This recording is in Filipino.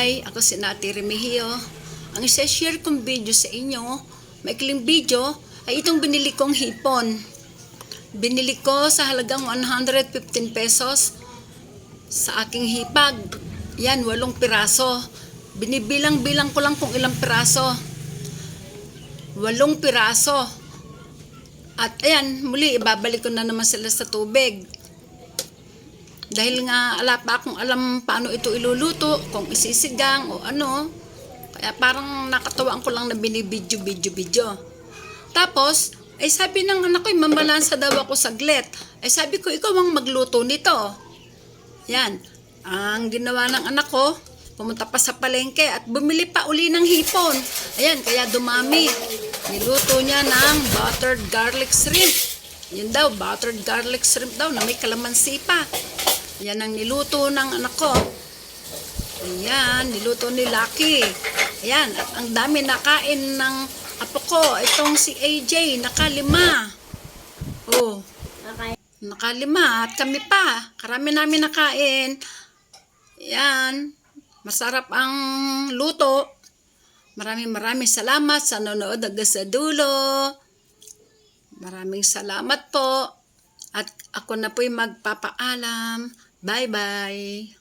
Hi, ako si Nati Remigio. Ang isa-share kong video sa inyo, maikling video, ay itong binili kong hipon. Binili ko sa halagang 115 pesos sa aking hipag. Yan, walong piraso. Binibilang-bilang ko lang kung ilang piraso. Walong piraso. At ayan, muli, ibabalik ko na naman sila sa tubig. Dahil nga ala pa akong alam paano ito iluluto, kung isisigang o ano. Kaya parang nakatawaan ko lang na binibidyo, video, video. Tapos, ay sabi ng anak ko, mamalansa daw ako saglit. Ay sabi ko, ikaw ang magluto nito. Yan. Ang ginawa ng anak ko, pumunta pa sa palengke at bumili pa uli ng hipon. Ayan, kaya dumami. Niluto niya ng buttered garlic shrimp. Yun daw, buttered garlic shrimp daw na may kalamansi pa. Yan ang niluto ng anak ko. Ayan, niluto ni Lucky. Ayan, at ang dami nakain ng apo ko. Itong si AJ, nakalima. Oh, nakalima. At kami pa. Karami namin nakain. Yan. Masarap ang luto. Maraming maraming salamat sa nanonood hanggang sa dulo. Maraming salamat po. At ako na po'y magpapaalam. Bye-bye.